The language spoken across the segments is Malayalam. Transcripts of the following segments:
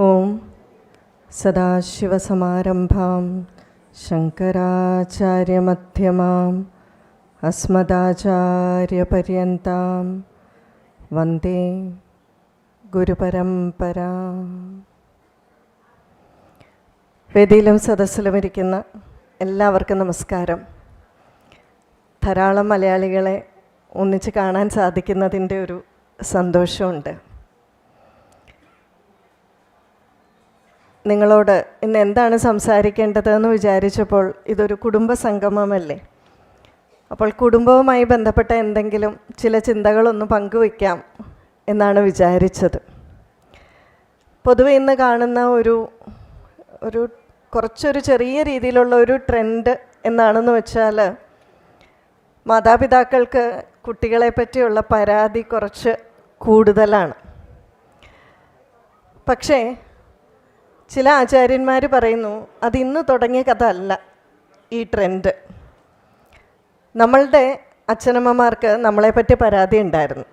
ഓം സദാശിവസമാരംഭാം ശങ്കരാചാര്യമധ്യമാം അസ്മദാചാര്യപര്യന്താം വന്ദേ ഗുരുപരമ്പര. വേദിയിലും സദസ്സിലും ഇരിക്കുന്ന എല്ലാവർക്കും നമസ്കാരം. ധാരാളം മലയാളികളെ ഒന്നിച്ച് കാണാൻ സാധിക്കുന്നതിന്റെ ഒരു സന്തോഷമുണ്ട്. നിങ്ങളോട് ഇന്ന് എന്താണ് സംസാരിക്കേണ്ടതെന്ന് വിചാരിച്ചപ്പോൾ ഇതൊരു കുടുംബ സംഗമമല്ലേ? അപ്പോൾ കുടുംബവുമായി ബന്ധപ്പെട്ട എന്തെങ്കിലും ചില ചിന്തകളൊന്ന് പങ്കുവയ്ക്കാം എന്നാണ് വിചാരിച്ചത്. പൊതുവെ ഇന്ന് കാണുന്ന ഒരു ഒരു കുറച്ചൊരു ചെറിയ രീതിയിലുള്ള ഒരു ട്രെൻഡ് എന്നാണെന്ന് വെച്ചാൽ മാതാപിതാക്കൾക്ക് കുട്ടികളെ പറ്റിയുള്ള പരാതി കുറച്ച് കൂടുതലാണ്. പക്ഷേ ചില ആചാര്യന്മാർ പറയുന്നു അത് ഇന്ന് തുടങ്ങിയ കഥ അല്ല ഈ ട്രെൻഡ് നമ്മളുടെ അച്ഛനമ്മമാർക്ക് നമ്മളെപ്പറ്റി പരാതി ഉണ്ടായിരുന്നു.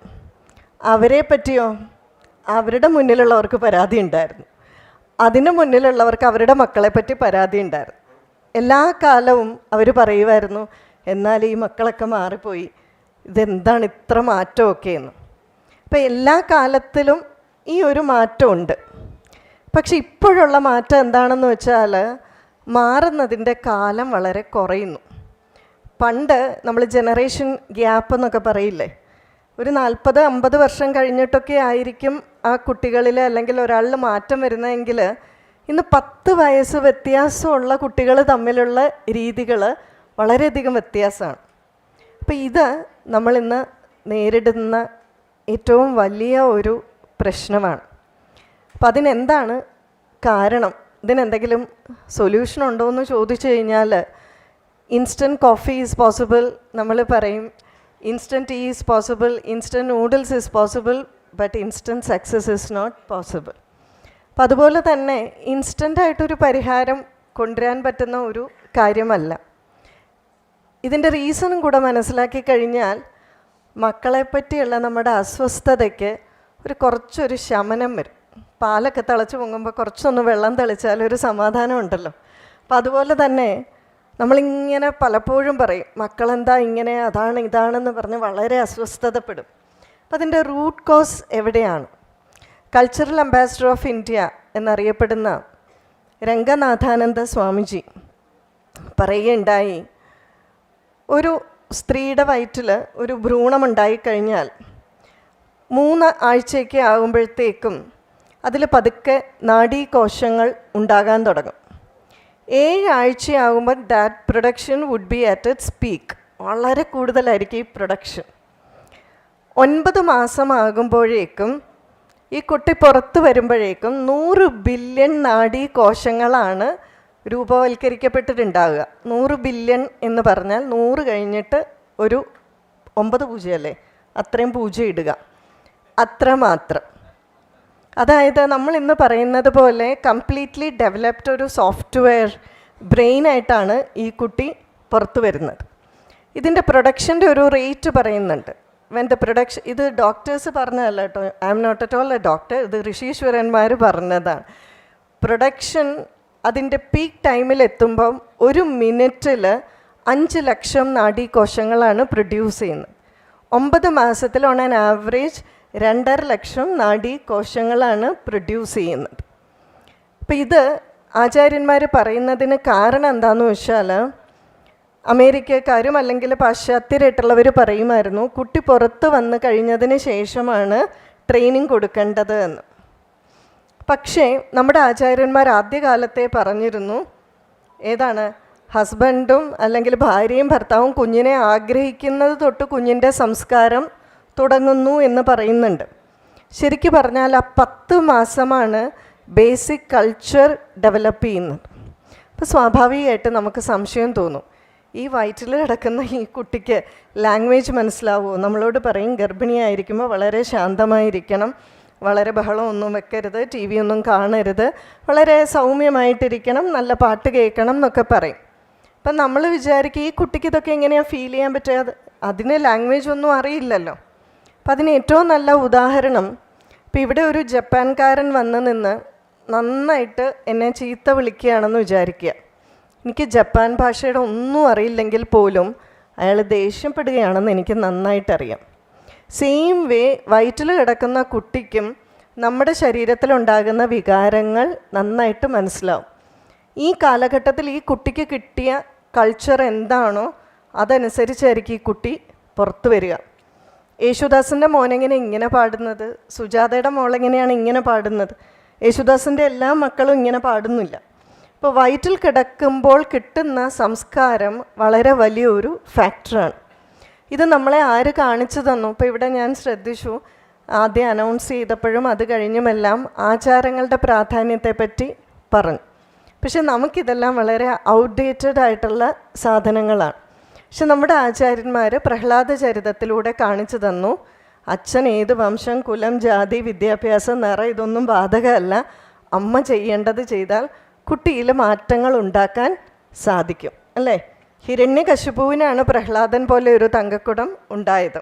അവരെ പറ്റിയോ? അവരുടെ മുന്നിലുള്ളവർക്ക് പരാതി ഉണ്ടായിരുന്നു. അതിന് മുന്നിലുള്ളവർക്ക് അവരുടെ മക്കളെപ്പറ്റി പരാതി ഉണ്ടായിരുന്നു. എല്ലാ കാലവും അവർ പറയുമായിരുന്നു എന്നാൽ ഈ മക്കളൊക്കെ മാറിപ്പോയി. ഇതെന്താണ് ഇത്ര മാറ്റമൊക്കെ എന്ന്? അപ്പം എല്ലാ കാലത്തിലും ഈ ഒരു മാറ്റമുണ്ട്. പക്ഷെ ഇപ്പോഴുള്ള മാറ്റം എന്താണെന്ന് വെച്ചാൽ മാറുന്നതിന്റെ കാലം വളരെ കുറയുന്നു. പണ്ട് നമ്മൾ ജനറേഷൻ ഗ്യാപ്പ് എന്നൊക്കെ പറയില്ലേ? ഒരു നാൽപ്പത് അമ്പത് വർഷം കഴിഞ്ഞിട്ടൊക്കെ ആയിരിക്കും ആ കുട്ടികളിൽ അല്ലെങ്കിൽ ഒരാളിൽ മാറ്റം വരുന്നതെങ്കിൽ ഇന്ന് പത്ത് വയസ്സ് വ്യത്യാസമുള്ള കുട്ടികൾ തമ്മിലുള്ള രീതികൾ വളരെയധികം വ്യത്യാസമാണ്. അപ്പോൾ ഇത് നമ്മളിന്ന് നേരിടുന്ന ഏറ്റവും വലിയ ഒരു പ്രശ്നമാണ്. അപ്പം അതിനെന്താണ് കാരണം? ഇതിനെന്തെങ്കിലും സൊല്യൂഷൻ ഉണ്ടോ എന്ന് ചോദിച്ചു കഴിഞ്ഞാൽ ഇൻസ്റ്റന്റ് കോഫി ഈസ് പോസിബിൾ നമ്മൾ പറയും. Instant tea is possible instant noodles is possible but instant success is not possible അപ്പം അതുപോലെ തന്നെ ഇൻസ്റ്റന്റ് ആയിട്ടൊരു പരിഹാരം കൊണ്ടുവരാൻ പറ്റുന്ന ഒരു കാര്യമല്ല. ഇതിന്റെ റീസണും കൂടെ മനസ്സിലാക്കി കഴിഞ്ഞാൽ മക്കളെപ്പറ്റിയുള്ള നമ്മുടെ അസ്വസ്ഥതയ്ക്ക് ഒരു കുറച്ചൊരു ശമനം വരും. പാലൊക്കെ തിളച്ച് പൊങ്ങുമ്പോൾ കുറച്ചൊന്ന് വെള്ളം തെളിച്ചാൽ ഒരു സമാധാനം ഉണ്ടല്ലോ. അപ്പം അതുപോലെ തന്നെ നമ്മളിങ്ങനെ പലപ്പോഴും പറയും മക്കളെന്താ ഇങ്ങനെ അതാണ് ഇതാണെന്ന് പറഞ്ഞ് വളരെ അസ്വസ്ഥതപ്പെടും. അപ്പം അതിന്റെ റൂട്ട് കോസ് എവിടെയാണ്? കൾച്ചറൽ അംബാസിഡർ ഓഫ് ഇന്ത്യ എന്നറിയപ്പെടുന്ന രംഗനാഥാനന്ദ സ്വാമിജി പറയുകയുണ്ടായി ഒരു സ്ത്രീയുടെ വയറ്റിൽ ഒരു ഭ്രൂണമുണ്ടായിക്കഴിഞ്ഞാൽ മൂന്ന് ആഴ്ചയൊക്കെ ആകുമ്പോഴത്തേക്കും അതിൽ പതുക്കെ നാഡീകോശങ്ങൾ ഉണ്ടാകാൻ തുടങ്ങും. ഏഴാഴ്ചയാകുമ്പോൾ that production would be at its peak വളരെ കൂടുതലായിരിക്കും ഈ പ്രൊഡക്ഷൻ ഒൻപത് മാസമാകുമ്പോഴേക്കും ഈ കുട്ടി പുറത്ത് വരുമ്പോഴേക്കും നൂറ് ബില്യൺ നാഡീകോശങ്ങളാണ് രൂപവൽക്കരിക്കപ്പെട്ടിട്ടുണ്ടാവുക. നൂറ് ബില്യൺ എന്ന് പറഞ്ഞാൽ നൂറ് കഴിഞ്ഞിട്ട് ഒരു ഒമ്പത് പൂജയല്ലേ അത്രയും പൂജ ഇടുക. അത്രമാത്രം. അതായത് നമ്മൾ ഇന്ന് പറയുന്നത് പോലെ കംപ്ലീറ്റ്ലി ഡെവലപ്ഡ് ഒരു സോഫ്റ്റ്വെയർ ബ്രെയിനായിട്ടാണ് ഈ കുട്ടി പുറത്തു വരുന്നത്. ഇതിന്റെ പ്രൊഡക്ഷന്റെ ഒരു റേറ്റ് പറയുന്നുണ്ട്. വെൻ ദ പ്രൊഡക്ഷൻ ഇത് ഡോക്ടേഴ്സ് പറഞ്ഞതല്ല കേട്ടോ. I'm not at all a doctor ഇത് ഋഷീശ്വരന്മാർ പറഞ്ഞതാണ്. പ്രൊഡക്ഷൻ അതിന്റെ പീക്ക് ടൈമിൽ എത്തുമ്പം ഒരു മിനിറ്റിൽ അഞ്ച് ലക്ഷം നാഡീകോശങ്ങളാണ് പ്രൊഡ്യൂസ് ചെയ്യുന്നത്. ഒമ്പത് മാസത്തിൽ ഓൺ ആൻ ആവറേജ് രണ്ടര ലക്ഷം നാഡീകോശങ്ങളാണ് പ്രൊഡ്യൂസ് ചെയ്യുന്നത്. അപ്പം ഇത് ആചാര്യന്മാർ പറയുന്നതിന് കാരണം എന്താണെന്ന് വെച്ചാൽ അമേരിക്കക്കാരും അല്ലെങ്കിൽ പാശ്ചാത്യരായിട്ടുള്ളവർ പറയുമായിരുന്നു കുട്ടി പുറത്ത് വന്ന് കഴിഞ്ഞതിന് ശേഷമാണ് ട്രെയിനിങ് കൊടുക്കേണ്ടത് എന്ന്. പക്ഷേ നമ്മുടെ ആചാര്യന്മാർ ആദ്യകാലത്തെ പറഞ്ഞിരുന്നു ഏതാണ് ഹസ്ബൻഡും അല്ലെങ്കിൽ ഭാര്യയും ഭർത്താവും കുഞ്ഞിനെ ആഗ്രഹിക്കുന്നത് തൊട്ട് കുഞ്ഞിന്റെ സംസ്കാരം തുടങ്ങുന്നു എന്ന് പറയുന്നുണ്ട്. ശരിക്കു പറഞ്ഞാൽ ആ പത്ത് മാസമാണ് ബേസിക് കൾച്ചർ ഡെവലപ്പ് ചെയ്യുന്നത്. അപ്പോൾ സ്വാഭാവികമായിട്ട് നമുക്ക് സംശയം തോന്നും ഈ വയറ്റിൽ കിടക്കുന്ന ഈ കുട്ടിക്ക് ലാംഗ്വേജ് മനസ്സിലാവുമോ? നമ്മളോട് പറയും ഗർഭിണിയായിരിക്കുമ്പോൾ വളരെ ശാന്തമായിരിക്കണം വളരെ ബഹളമൊന്നും വെക്കരുത് ടി വി ഒന്നും കാണരുത് വളരെ സൗമ്യമായിട്ടിരിക്കണം നല്ല പാട്ട് കേൾക്കണം എന്നൊക്കെ പറയും. അപ്പം നമ്മൾ വിചാരിക്കും ഈ കുട്ടിക്ക് ഇതൊക്കെ എങ്ങനെയാണ് ഫീൽ ചെയ്യാൻ പറ്റുക അതിന് ലാംഗ്വേജ് ഒന്നും അറിയില്ലല്ലോ. അപ്പം അതിന് ഏറ്റവും നല്ല ഉദാഹരണം. ഇപ്പം ഇവിടെ ഒരു ജപ്പാൻകാരൻ വന്ന് നിന്ന് നന്നായിട്ട് എന്നെ ചീത്ത വിളിക്കുകയാണെന്ന് വിചാരിക്കുക. എനിക്ക് ജപ്പാൻ ഭാഷയുടെ ഒന്നും അറിയില്ലെങ്കിൽ പോലും അയാൾ ദേഷ്യപ്പെടുകയാണെന്ന് എനിക്ക് നന്നായിട്ടറിയാം. സെയിം വേ വയറ്റിൽ കിടക്കുന്ന കുട്ടിക്കും നമ്മുടെ ശരീരത്തിലുണ്ടാകുന്ന വികാരങ്ങൾ നന്നായിട്ട് മനസ്സിലാവും. ഈ കാലഘട്ടത്തിൽ ഈ കുട്ടിക്ക് കിട്ടിയ കൾച്ചർ എന്താണോ അതനുസരിച്ചായിരിക്കും ഈ കുട്ടി പുറത്തു വരിക. യേശുദാസിന്റെ മോനെങ്ങനെ ഇങ്ങനെ പാടുന്നത്? സുജാതയുടെ മോളെങ്ങനെയാണ് ഇങ്ങനെ പാടുന്നത്? യേശുദാസിന്റെ എല്ലാ മക്കളും ഇങ്ങനെ പാടുന്നില്ല. ഇപ്പോൾ വയറ്റിൽ കിടക്കുമ്പോൾ കിട്ടുന്ന സംസ്കാരം വളരെ വലിയൊരു ഫാക്ടറാണ്. ഇത് നമ്മളെ ആര് കാണിച്ചു തന്നു? ഇപ്പോൾ ഇവിടെ ഞാൻ ശ്രദ്ധിച്ചു. ആദ്യം അനൗൺസ് ചെയ്തപ്പോഴും അത് കഴിഞ്ഞുമെല്ലാം ആചാരങ്ങളുടെ പ്രാധാന്യത്തെപ്പറ്റി പറഞ്ഞു. പക്ഷെ നമുക്കിതെല്ലാം വളരെ ഔട്ട്ഡേറ്റഡ് ആയിട്ടുള്ള സാധനങ്ങളാണ്. പക്ഷെ നമ്മുടെ ആചാര്യന്മാർ പ്രഹ്ലാദ ചരിതത്തിലൂടെ കാണിച്ചു തന്നു. അച്ഛൻ ഏത് വംശം കുലം ജാതി വിദ്യാഭ്യാസം നിറ ഇതൊന്നും ബാധകമല്ല. അമ്മ ചെയ്യേണ്ടത് ചെയ്താൽ കുട്ടിയിൽ മാറ്റങ്ങൾ ഉണ്ടാക്കാൻ സാധിക്കും അല്ലേ? ഹിരണ്യകശിപുവിനാണ് പ്രഹ്ലാദൻ പോലെ ഒരു തങ്കക്കുടം ഉണ്ടായത്.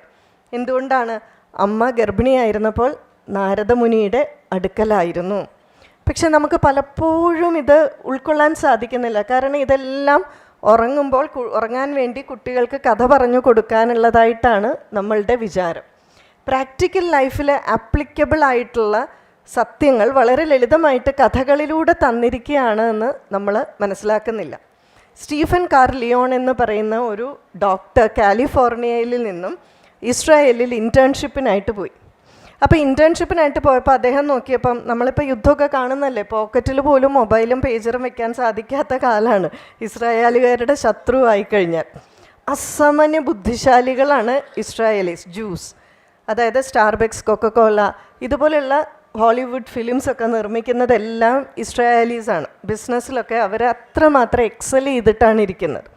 എന്തുകൊണ്ടാണ് അമ്മ ഗർഭിണിയായിരുന്നപ്പോൾ നാരദമുനിയുടെ അടുക്കലായിരുന്നു? പക്ഷെ നമുക്ക് പലപ്പോഴും ഇത് ഉൾക്കൊള്ളാൻ സാധിക്കുന്നില്ല. കാരണം ഇതെല്ലാം ഉറങ്ങുമ്പോൾ ഉറങ്ങാൻ വേണ്ടി കുട്ടികൾക്ക് കഥ പറഞ്ഞു കൊടുക്കാനുള്ളതായിട്ടാണ് നമ്മളുടെ വിചാരം. പ്രാക്ടിക്കൽ ലൈഫിൽ ആപ്ലിക്കബിൾ ആയിട്ടുള്ള സത്യങ്ങൾ വളരെ ലളിതമായിട്ട് കഥകളിലൂടെ തന്നിരിക്കുകയാണ് എന്ന് നമ്മൾ മനസ്സിലാക്കുന്നില്ല. സ്റ്റീഫൻ കാർ ലിയോൺ എന്ന് പറയുന്ന ഒരു ഡോക്ടർ കാലിഫോർണിയയിൽ നിന്നും ഇസ്രായേലിൽ ഇന്റേൺഷിപ്പിനായിട്ട് പോയി. അപ്പോൾ ഇന്റേൺഷിപ്പിനായിട്ട് പോയപ്പോൾ അദ്ദേഹം നോക്കിയപ്പം നമ്മളിപ്പോൾ യുദ്ധമൊക്കെ കാണുന്നല്ലേ? പോക്കറ്റിൽ പോലും മൊബൈലും പേജറും വെക്കാൻ സാധിക്കാത്ത കാലമാണ് ഇസ്രായേലുകാരുടെ ശത്രു ആയിക്കഴിഞ്ഞാൽ അസാമാന്യ ബുദ്ധിശാലികളാണ് ഇസ്രായേലീസ് ജ്യൂസ് അതായത് സ്റ്റാർബക്സ് കൊക്കക്കോല ഇതുപോലെയുള്ള ഹോളിവുഡ് ഫിലിംസ് ഒക്കെ നിർമ്മിക്കുന്നതെല്ലാം ഇസ്രായേലീസാണ് ബിസിനസ്സിലൊക്കെ അവർ അത്രമാത്രം എക്സൽ ചെയ്തിട്ടാണ് ഇരിക്കുന്നത്.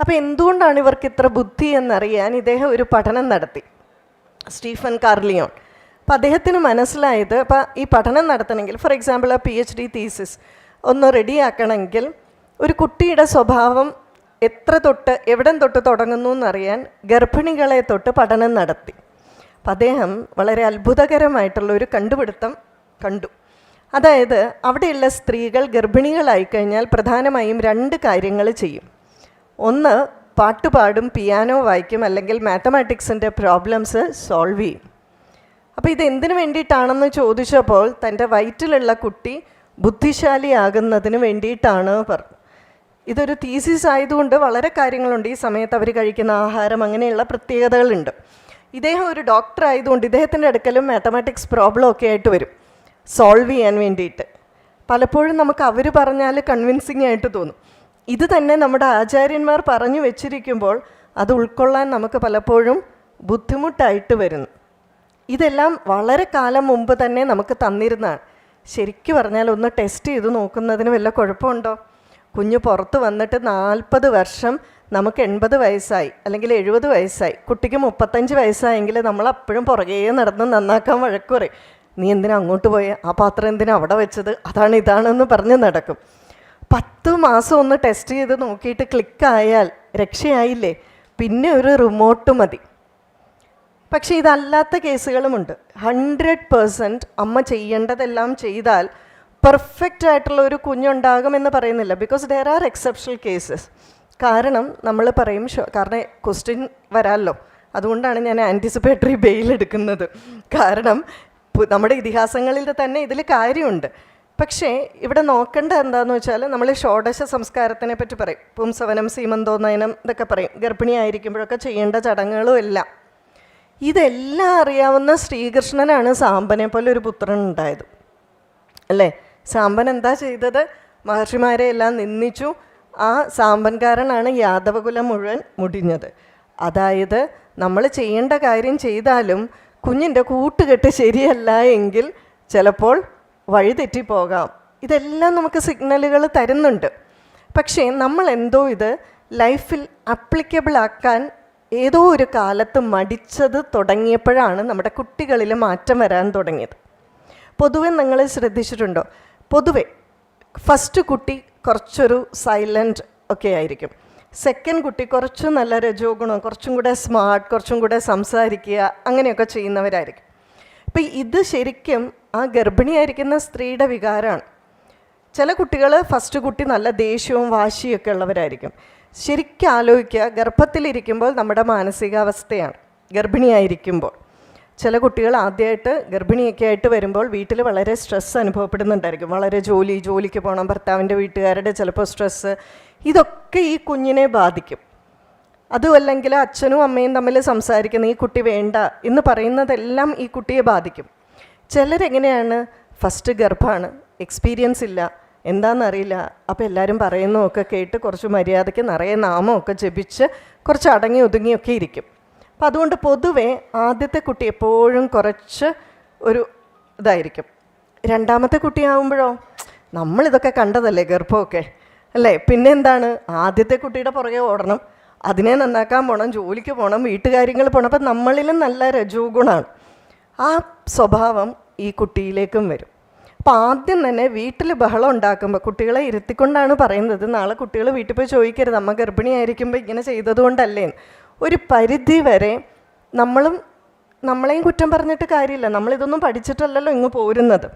അപ്പോൾ എന്തുകൊണ്ടാണ് ഇവർക്ക് ഇത്ര ബുദ്ധി എന്നറിയാൻ ഇദ്ദേഹം ഒരു പഠനം നടത്തി? Stephen Carlyon. അപ്പോൾ അദ്ദേഹത്തിന് മനസ്സിലായത് അപ്പോൾ ഈ പഠനം നടത്തണമെങ്കിൽ ഫോർ എക്സാമ്പിൾ ആ പി എച്ച് ഡി തീസിസ് ഒന്ന് റെഡിയാക്കണമെങ്കിൽ ഒരു കുട്ടിയുടെ സ്വഭാവം എത്ര തൊട്ട് എവിടം തൊട്ട് തുടങ്ങുന്നു എന്നറിയാൻ ഗർഭിണികളെ തൊട്ട് പഠനം നടത്തി. അപ്പം അദ്ദേഹം വളരെ അത്ഭുതകരമായിട്ടുള്ള ഒരു കണ്ടുപിടുത്തം കണ്ടു. അതായത് അവിടെയുള്ള സ്ത്രീകൾ ഗർഭിണികളായി കഴിഞ്ഞാൽ പ്രധാനമായും രണ്ട് കാര്യങ്ങൾ ചെയ്യും. ഒന്ന് പാട്ടുപാടും പിയാനോ വായിക്കും അല്ലെങ്കിൽ മാത്തമാറ്റിക്സിന്റെ പ്രോബ്ലംസ് സോൾവ് ചെയ്യും. അപ്പോൾ ഇത് എന്തിനു വേണ്ടിയിട്ടാണെന്ന് ചോദിച്ചപ്പോൾ തന്റെ വയറ്റിലുള്ള കുട്ടി ബുദ്ധിശാലിയാകുന്നതിന് വേണ്ടിയിട്ടാണ് പറഞ്ഞു ഇതൊരു തീസിസ് ആയതുകൊണ്ട് വളരെ കാര്യങ്ങളുണ്ട്. ഈ സമയത്ത് അവർ കഴിക്കുന്ന ആഹാരം അങ്ങനെയുള്ള പ്രത്യേകതകളുണ്ട്. ഇദ്ദേഹം ഒരു ഡോക്ടർ ആയതുകൊണ്ട് ഇദ്ദേഹത്തിന്റെ അടുക്കലും മാത്തമാറ്റിക്സ് പ്രോബ്ലം ഒക്കെ ആയിട്ട് വരും. സോൾവ് ചെയ്യാൻ വേണ്ടിയിട്ട്. പലപ്പോഴും നമുക്ക് അവർ പറഞ്ഞാൽ കൺവിൻസിങ് ആയിട്ട് തോന്നും. ഇത് തന്നെ നമ്മുടെ ആചാര്യന്മാർ പറഞ്ഞു വെച്ചിരിക്കുമ്പോൾ അത് ഉൾക്കൊള്ളാൻ നമുക്ക് പലപ്പോഴും ബുദ്ധിമുട്ടായിട്ട് വരുന്നു. ഇതെല്ലാം വളരെ കാലം മുമ്പ് തന്നെ നമുക്ക് തന്നിരുന്നതാണ്. ശരിക്കു പറഞ്ഞാൽ ഒന്ന് ടെസ്റ്റ് ചെയ്ത് നോക്കുന്നതിന് വല്ല കുഴപ്പമുണ്ടോ? കുഞ്ഞ് പുറത്ത് വന്നിട്ട് നാൽപ്പത് വർഷം നമുക്ക് എൺപത് വയസ്സായി അല്ലെങ്കിൽ എഴുപത് വയസ്സായി. കുട്ടിക്ക് മുപ്പത്തഞ്ച് വയസ്സായെങ്കിൽ നമ്മൾ അപ്പോഴും പുറകെ നടന്ന് നന്നാക്കാൻ വഴക്ക് പറയും നീ എന്തിനാ അങ്ങോട്ട് പോയ? ആ പാത്രം എന്തിനാ അവിടെ വെച്ചത്? അതാണ് ഇതാണെന്ന് പറഞ്ഞ് നടക്കും. പത്ത് മാസം ഒന്ന് ടെസ്റ്റ് ചെയ്ത് നോക്കിയിട്ട് ക്ലിക്കായാൽ രക്ഷയായില്ലേ? പിന്നെ ഒരു റിമോട്ട് മതി. പക്ഷേ ഇതല്ലാത്ത കേസുകളുമുണ്ട്. ഹൺഡ്രഡ് പേഴ്സന്റ് അമ്മ ചെയ്യേണ്ടതെല്ലാം ചെയ്താൽ പെർഫെക്റ്റ് ആയിട്ടുള്ള ഒരു കുഞ്ഞുണ്ടാകുമെന്ന് പറയുന്നില്ല. Because there are exceptional cases. കാരണം നമ്മൾ പറയും കാരണം ക്വസ്റ്റ്യൻ വരാമല്ലോ അതുകൊണ്ടാണ് ഞാൻ ആന്റിസിപ്പേറ്ററി ബെയിൽ എടുക്കുന്നത്. കാരണം നമ്മുടെ ഇതിഹാസങ്ങളിൽ തന്നെ ഇതിൽ കാര്യമുണ്ട്. പക്ഷേ ഇവിടെ നോക്കേണ്ട എന്താണെന്ന് വെച്ചാൽ നമ്മൾ ഷോഡശ സംസ്കാരത്തിനെ പറ്റി പറയും. പുംസവനം സീമന്തോന്നയനം ഇതൊക്കെ പറയും. ഗർഭിണിയായിരിക്കുമ്പോഴൊക്കെ ചെയ്യേണ്ട ചടങ്ങുകളും എല്ലാം. ഇതെല്ലാം അറിയാവുന്ന ശ്രീകൃഷ്ണനാണ് സാമ്പനെ പോലെ ഒരു പുത്രൻ ഉണ്ടായത്. അല്ലേ? സാമ്പൻ എന്താ ചെയ്തത്? മഹർഷിമാരെ എല്ലാം നിന്ദിച്ചു. ആ സാമ്പൻകാരനാണ് യാദവകുലം മുഴുവൻ മുടിഞ്ഞത്. അതായത് നമ്മൾ ചെയ്യേണ്ട കാര്യം ചെയ്താലും കുഞ്ഞിന്റെ കൂട്ടുകെട്ട് ശരിയല്ല എങ്കിൽ ചിലപ്പോൾ വഴിതെറ്റിപ്പോകാം ഇതെല്ലാം നമുക്ക് സിഗ്നലുകൾ തരുന്നുണ്ട്. പക്ഷേ നമ്മൾ എന്തോ ഇത് ലൈഫിൽ അപ്ലിക്കബിൾ ആക്കാൻ ഏതോ ഒരു കാലത്ത് മടിച്ചത് തുടങ്ങിയപ്പോഴാണ് നമ്മുടെ കുട്ടികളിൽ മാറ്റം വരാൻ തുടങ്ങിയത്. പൊതുവെ നിങ്ങൾ ശ്രദ്ധിച്ചിട്ടുണ്ടോ? പൊതുവെ ഫസ്റ്റ് കുട്ടി കുറച്ചൊരു സൈലന്റ് ഒക്കെ ആയിരിക്കും. സെക്കൻഡ് കുട്ടി കുറച്ച് നല്ല രജോ ഗുണം കുറച്ചും കൂടെ സ്മാർട്ട് കുറച്ചും കൂടെ സംസാരിക്കുക അങ്ങനെയൊക്കെ ചെയ്യുന്നവരായിരിക്കും. ഇപ്പം ഇത് ശരിക്കും ആ ഗർഭിണിയായിരിക്കുന്ന സ്ത്രീയുടെ വികാരമാണ്. ചില കുട്ടികൾ ഫസ്റ്റ് കുട്ടി നല്ല ദേഷ്യവും വാശിയൊക്കെ ഉള്ളവരായിരിക്കും. ശരിക്കും ആലോചിക്കുക ഗർഭത്തിലിരിക്കുമ്പോൾ നമ്മുടെ മാനസികാവസ്ഥയാണ്. ഗർഭിണിയായിരിക്കുമ്പോൾ. ചില കുട്ടികൾ ആദ്യമായിട്ട് ഗർഭിണിയൊക്കെ ആയിട്ട് വരുമ്പോൾ വീട്ടിൽ വളരെ സ്ട്രെസ് അനുഭവപ്പെടുന്നുണ്ടായിരിക്കും. വളരെ ജോലി ജോലിക്ക് പോകണം ഭർത്താവിന്റെ വീട്ടുകാരുടെ ചിലപ്പോൾ സ്ട്രെസ്സ് ഇതൊക്കെ ഈ കുഞ്ഞിനെ ബാധിക്കും. അതുമല്ലെങ്കിൽ അച്ഛനും അമ്മയും തമ്മിൽ സംസാരിക്കുന്ന ഈ കുട്ടി വേണ്ട എന്ന് പറയുന്നതെല്ലാം ഈ കുട്ടിയെ ബാധിക്കും. ചിലരെങ്ങനെയാണ്? ഫസ്റ്റ് ഗർഭമാണ്. എക്സ്പീരിയൻസ് ഇല്ല. എന്താണെന്നറിയില്ല അപ്പോൾ എല്ലാവരും പറയുന്നതൊക്കെ കേട്ട് കുറച്ച് മര്യാദയ്ക്ക് നിറയെ നാമമൊക്കെ ജപിച്ച് കുറച്ച് അടങ്ങി ഒതുങ്ങിയൊക്കെ ഇരിക്കും. അപ്പം അതുകൊണ്ട് പൊതുവേ ആദ്യത്തെ കുട്ടി എപ്പോഴും കുറച്ച് ഒരു ഇതായിരിക്കും. രണ്ടാമത്തെ കുട്ടിയാവുമ്പോഴോ? നമ്മളിതൊക്കെ കണ്ടതല്ലേ ഗർഭമൊക്കെ? അല്ലേ? പിന്നെ എന്താണ് ആദ്യത്തെ കുട്ടിയുടെ പുറകെ ഓടണം. അതിനെ നന്നാക്കാൻ പോകണം ജോലിക്ക് പോകണം വീട്ടുകാര്യങ്ങൾ പോകണം അപ്പം നമ്മളിലും നല്ല രജോ ഗുണമാണ് ആ സ്വഭാവം ഈ കുട്ടിയിലേക്കും വരും. അപ്പം ആദ്യം തന്നെ വീട്ടിൽ ബഹളം ഉണ്ടാക്കുമ്പോൾ കുട്ടികളെ ഇരുത്തിക്കൊണ്ടാണ് പറയുന്നത് നാളെ കുട്ടികൾ വീട്ടിൽ പോയി ചോദിക്കരുത് അമ്മ ഗർഭിണിയായിരിക്കുമ്പോൾ ഇങ്ങനെ ചെയ്തതുകൊണ്ടല്ലേ ഒരു പരിധി വരെ നമ്മളും നമ്മളെയും കുറ്റം പറഞ്ഞിട്ട് കാര്യമില്ല. നമ്മളിതൊന്നും പഠിച്ചിട്ടല്ലല്ലോ ഇങ്ങ് പോരുന്നത്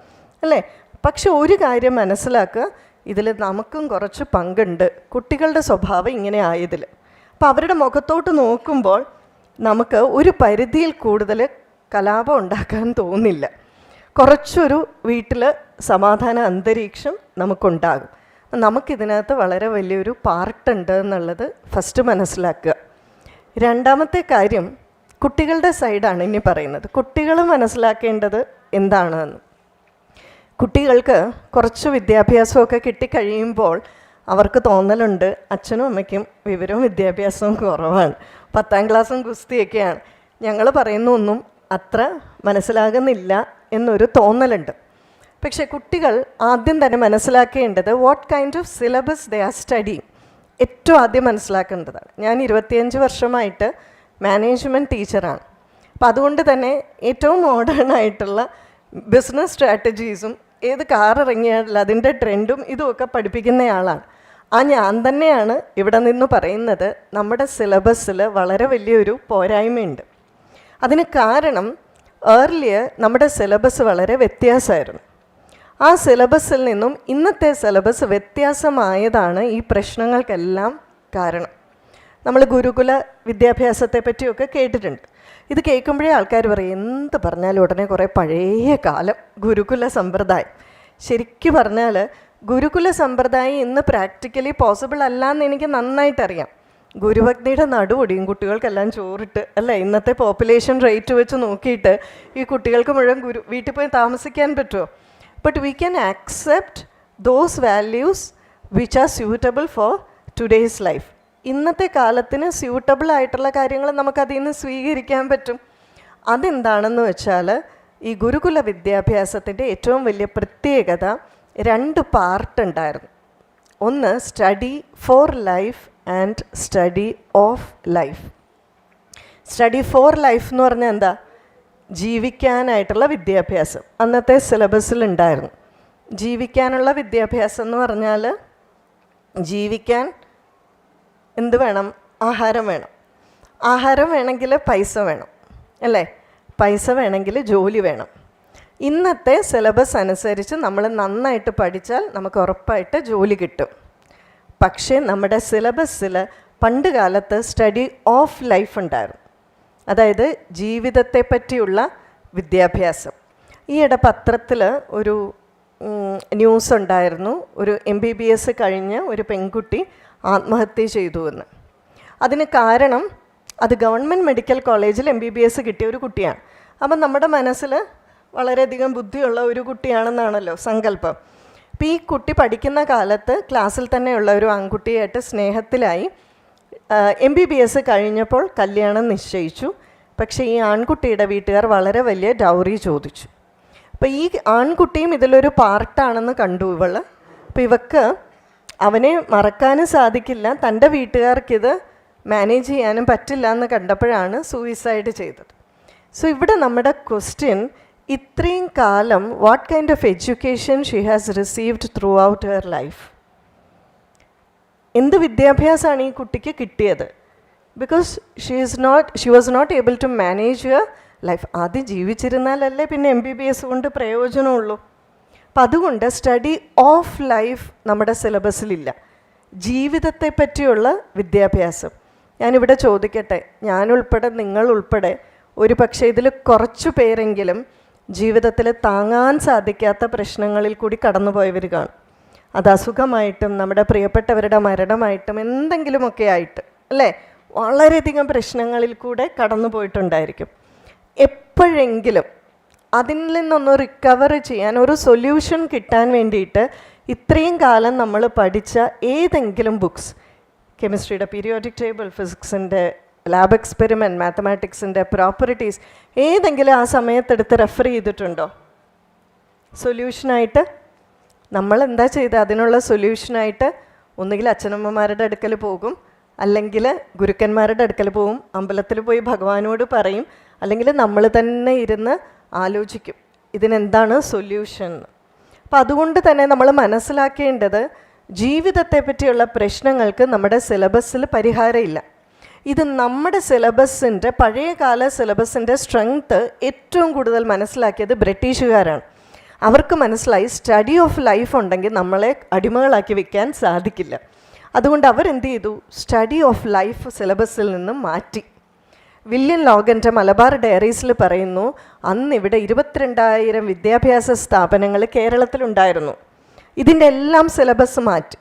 അല്ലേ? പക്ഷെ ഒരു കാര്യം മനസ്സിലാക്കുക ഇതിൽ നമുക്കും കുറച്ച് പങ്കുണ്ട്. കുട്ടികളുടെ സ്വഭാവം ഇങ്ങനെ ആയതിൽ. അപ്പോൾ അവരുടെ മുഖത്തോട്ട് നോക്കുമ്പോൾ നമുക്ക് ഒരു പരിധിയിൽ കൂടുതൽ കലാപം ഉണ്ടാക്കാൻ തോന്നില്ല. കുറച്ചൊരു വീട്ടിൽ സമാധാന അന്തരീക്ഷം നമുക്കുണ്ടാകും. നമുക്കിതിനകത്ത് വളരെ വലിയൊരു പാർട്ടുണ്ട് എന്നുള്ളത് ഫസ്റ്റ് മനസ്സിലാക്കുക. രണ്ടാമത്തെ കാര്യം കുട്ടികളുടെ സൈഡാണ് ഇനി പറയുന്നത്. കുട്ടികൾ മനസ്സിലാക്കേണ്ടത് എന്താണെന്ന്. കുട്ടികൾക്ക് കുറച്ച് വിദ്യാഭ്യാസമൊക്കെ കിട്ടിക്കഴിയുമ്പോൾ അവർക്ക് തോന്നലുണ്ട് അച്ഛനും അമ്മയ്ക്കും വിവരവും വിദ്യാഭ്യാസവും കുറവാണ്. പത്താം ക്ലാസ്സും ഗുസ്തിയൊക്കെയാണ്. ഞങ്ങൾ പറയുന്ന ഒന്നും അത്ര മനസ്സിലാകുന്നില്ല. എന്നൊരു തോന്നലുണ്ട്. പക്ഷേ കുട്ടികൾ ആദ്യം തന്നെ മനസ്സിലാക്കേണ്ടത് what kind of syllabus they are study ഏറ്റവും ആദ്യം മനസ്സിലാക്കേണ്ടതാണ്. ഞാൻ ഇരുപത്തിയഞ്ച് വർഷമായിട്ട് മാനേജ്മെന്റ് ടീച്ചറാണ് അപ്പം അതുകൊണ്ട് തന്നെ ഏറ്റവും മോഡേൺ ആയിട്ടുള്ള ബിസിനസ് സ്ട്രാറ്റജീസും ഏത് കാർ ഇറങ്ങിയാലും അതിന്റെ ട്രെൻഡും ഇതുമൊക്കെ പഠിപ്പിക്കുന്നയാളാണ് ആ ഞാൻ തന്നെയാണ് ഇവിടെ നിന്ന് പറയുന്നത് നമ്മുടെ സിലബസിൽ വളരെ വലിയൊരു പോരായ്മയുണ്ട്. അതിന് കാരണം ഏർലിയർ നമ്മുടെ സിലബസ് വളരെ വ്യത്യാസമായിരുന്നു. ആ സിലബസിൽ നിന്നും ഇന്നത്തെ സിലബസ് വ്യത്യാസമായതാണ് ഈ പ്രശ്നങ്ങൾക്കെല്ലാം കാരണം. നമ്മൾ ഗുരുകുല വിദ്യാഭ്യാസത്തെ പറ്റിയൊക്കെ കേട്ടിട്ടുണ്ട്. ഇത് കേൾക്കുമ്പോഴേ ആൾക്കാർ പറയും എന്ത് പറഞ്ഞാലും ഉടനെ കുറേ പഴയ കാലം ഗുരുകുല സമ്പ്രദായം. ശരിക്കും പറഞ്ഞാൽ ഗുരുകുല സമ്പ്രദായം ഇന്ന് പ്രാക്ടിക്കലി പോസിബിൾ അല്ല എന്ന് എനിക്ക് നന്നായിട്ടറിയാം. ഗുരുഭക്തിയുടെ നടുപൊടിയും കുട്ടികൾക്കെല്ലാം ചോറിട്ട് അല്ല? ഇന്നത്തെ പോപ്പുലേഷൻ റേറ്റ് വെച്ച് നോക്കിയിട്ട് ഈ കുട്ടികൾക്ക് മുഴുവൻ ഗുരു വീട്ടിൽ പോയി താമസിക്കാൻ പറ്റുമോ but we can accept those values which are suitable for today's life ഇന്നത്തെ കാലത്തിന് സ്യൂട്ടബിൾ ആയിട്ടുള്ള കാര്യങ്ങൾ നമുക്കതിൽ നിന്ന് സ്വീകരിക്കാൻ പറ്റും. അതെന്താണെന്ന് വെച്ചാൽ ഈ ഗുരുകുല വിദ്യാഭ്യാസത്തിന്റെ ഏറ്റവും വലിയ പ്രത്യേകത രണ്ട് പാർട്ട് ഉണ്ടായിരുന്നു. ഒന്ന് study for life and study of life study for life എന്ന് പറഞ്ഞാൽ എന്താ? ജീവിക്കാനായിട്ടുള്ള വിദ്യാഭ്യാസം. അന്നത്തെ സിലബസിൽ ഉണ്ടായിരുന്നു. ജീവിക്കാനുള്ള വിദ്യാഭ്യാസം എന്ന് പറഞ്ഞാൽ ജീവിക്കാൻ എന്ത് വേണം? ആഹാരം വേണം. ആഹാരം വേണമെങ്കിൽ പൈസ വേണം. അല്ലേ? പൈസ വേണമെങ്കിൽ ജോലി വേണം. ഇന്നത്തെ സിലബസ് അനുസരിച്ച് നമ്മൾ നന്നായിട്ട് പഠിച്ചാൽ നമുക്ക് ഉറപ്പായിട്ട് ജോലി കിട്ടും. പക്ഷേ നമ്മുടെ സിലബസിൽ പണ്ട് കാലത്ത് സ്റ്റഡി ഓഫ് ലൈഫ് ഉണ്ടായിരുന്നു. അതായത് ജീവിതത്തെ പറ്റിയുള്ള വിദ്യാഭ്യാസം. ഈയിടെ പത്രത്തിൽ ഒരു ന്യൂസ് ഉണ്ടായിരുന്നു. ഒരു എം ബി ബി എസ് കഴിഞ്ഞ് ഒരു പെൺകുട്ടി ആത്മഹത്യ ചെയ്തു എന്ന്. അതിന് കാരണം അത് ഗവൺമെന്റ് മെഡിക്കൽ കോളേജിൽ എം ബി ബി എസ് കിട്ടിയ ഒരു കുട്ടിയാണ്. അപ്പം നമ്മുടെ മനസ്സിൽ വളരെയധികം ബുദ്ധിയുള്ള ഒരു കുട്ടിയാണെന്നാണല്ലോ സങ്കല്പം. അപ്പോൾ ഈ കുട്ടി പഠിക്കുന്ന കാലത്ത് ക്ലാസ്സിൽ തന്നെയുള്ള ഒരു ആൺകുട്ടിയായിട്ട് സ്നേഹത്തിലായി എം ബി ബി എസ് കഴിഞ്ഞപ്പോൾ കല്യാണം നിശ്ചയിച്ചു. പക്ഷേ ഈ ആൺകുട്ടിയുടെ വീട്ടുകാർ വളരെ വലിയ ഡൗറി ചോദിച്ചു. അപ്പോൾ ഈ ആൺകുട്ടിയും ഇതിലൊരു പാർട്ടാണെന്ന് കണ്ടു ഇവൾ അപ്പോൾ ഇവക്ക് അവനെ മറക്കാനും സാധിക്കില്ല തന്റെ വീട്ടുകാർക്കിത് മാനേജ് ചെയ്യാനും പറ്റില്ല എന്ന് കണ്ടപ്പോഴാണ് സൂയിസൈഡ് ചെയ്തത്. സോ ഇവിടെ നമ്മുടെ ക്വസ്റ്റ്യൻ ഇത്രയും കാലം what kind of education she has received throughout her life എന്ത് വിദ്യാഭ്യാസമാണ് ഈ കുട്ടിക്ക് കിട്ടിയത്? Because she is not she was not able to manage your life ആദ്യം ജീവിച്ചിരുന്നാലല്ലേ പിന്നെ എം ബി ബി എസ് കൊണ്ട് പ്രയോജനമുള്ളൂ. അപ്പം അതുകൊണ്ട് സ്റ്റഡി ഓഫ് ലൈഫ് നമ്മുടെ സിലബസിലില്ല ജീവിതത്തെ പറ്റിയുള്ള വിദ്യാഭ്യാസം. ഞാനിവിടെ ചോദിക്കട്ടെ ഞാനുൾപ്പെടെ നിങ്ങൾ ഉൾപ്പെടെ ഒരു പക്ഷേ ഇതിൽ കുറച്ചു പേരെങ്കിലും ജീവിതത്തിൽ താങ്ങാൻ സാധിക്കാത്ത പ്രശ്നങ്ങളിൽ കൂടി കടന്നുപോയവർ കാണും. അത് അസുഖമായിട്ടും നമ്മുടെ പ്രിയപ്പെട്ടവരുടെ മരണമായിട്ടും എന്തെങ്കിലുമൊക്കെ ആയിട്ട് അല്ലേ? വളരെയധികം പ്രശ്നങ്ങളിൽ കൂടെ കടന്നു പോയിട്ടുണ്ടായിരിക്കും എപ്പോഴെങ്കിലും അതിൽ നിന്നൊന്ന് റിക്കവർ ചെയ്യാൻ ഒരു സൊല്യൂഷൻ കിട്ടാൻ വേണ്ടിയിട്ട് ഇത്രയും കാലം നമ്മൾ പഠിച്ച ഏതെങ്കിലും ബുക്സ് കെമിസ്ട്രിയുടെ പീരിയോഡിക് ടേബിൾ ഫിസിക്സിന്റെ ലാബ് എക്സ്പെരിമെന്റ് മാത്തമാറ്റിക്സിന്റെ പ്രോപ്പർട്ടീസ് ഏതെങ്കിലും ആ സമയത്തെടുത്ത് റെഫർ ചെയ്തിട്ടുണ്ടോ? സൊല്യൂഷനായിട്ട് നമ്മൾ എന്താ ചെയ്ത്? അതിനുള്ള സൊല്യൂഷനായിട്ട് ഒന്നുകിൽ അച്ഛനമ്മമാരുടെ അടുക്കൽ പോകും അല്ലെങ്കിൽ ഗുരുക്കന്മാരുടെ അടുക്കൽ പോകും അമ്പലത്തിൽ പോയി ഭഗവാനോട് പറയും അല്ലെങ്കിൽ നമ്മൾ തന്നെ ഇരുന്ന് ആലോചിക്കും ഇതിനെന്താണ് സൊല്യൂഷൻ അപ്പം അതുകൊണ്ട് തന്നെ നമ്മൾ മനസ്സിലാക്കേണ്ടത് ജീവിതത്തെ പറ്റിയുള്ള പ്രശ്നങ്ങൾക്ക് നമ്മുടെ സിലബസിൽ പരിഹാരമില്ല. ഇത് നമ്മുടെ സിലബസിന്റെ പഴയകാല സിലബസിന്റെ സ്ട്രെങ്ത്ത് ഏറ്റവും കൂടുതൽ മനസ്സിലാക്കിയത് ബ്രിട്ടീഷുകാരാണ്. അവർക്ക് മനസ്സിലായി സ്റ്റഡി ഓഫ് ലൈഫ് ഉണ്ടെങ്കിൽ നമ്മളെ അടിമകളാക്കി വെക്കാൻ സാധിക്കില്ല. അതുകൊണ്ട് അവരെന്ത് ചെയ്തു? സ്റ്റഡി ഓഫ് ലൈഫ് സിലബസിൽ നിന്നും മാറ്റി. വില്യം ലോഗന്റെ മലബാർ ഡയറീസിൽ പറയുന്നു അന്ന് ഇവിടെ ഇരുപത്തിരണ്ടായിരം വിദ്യാഭ്യാസ സ്ഥാപനങ്ങൾ കേരളത്തിലുണ്ടായിരുന്നു. ഇതിന്റെ എല്ലാം സിലബസ് മാറ്റി.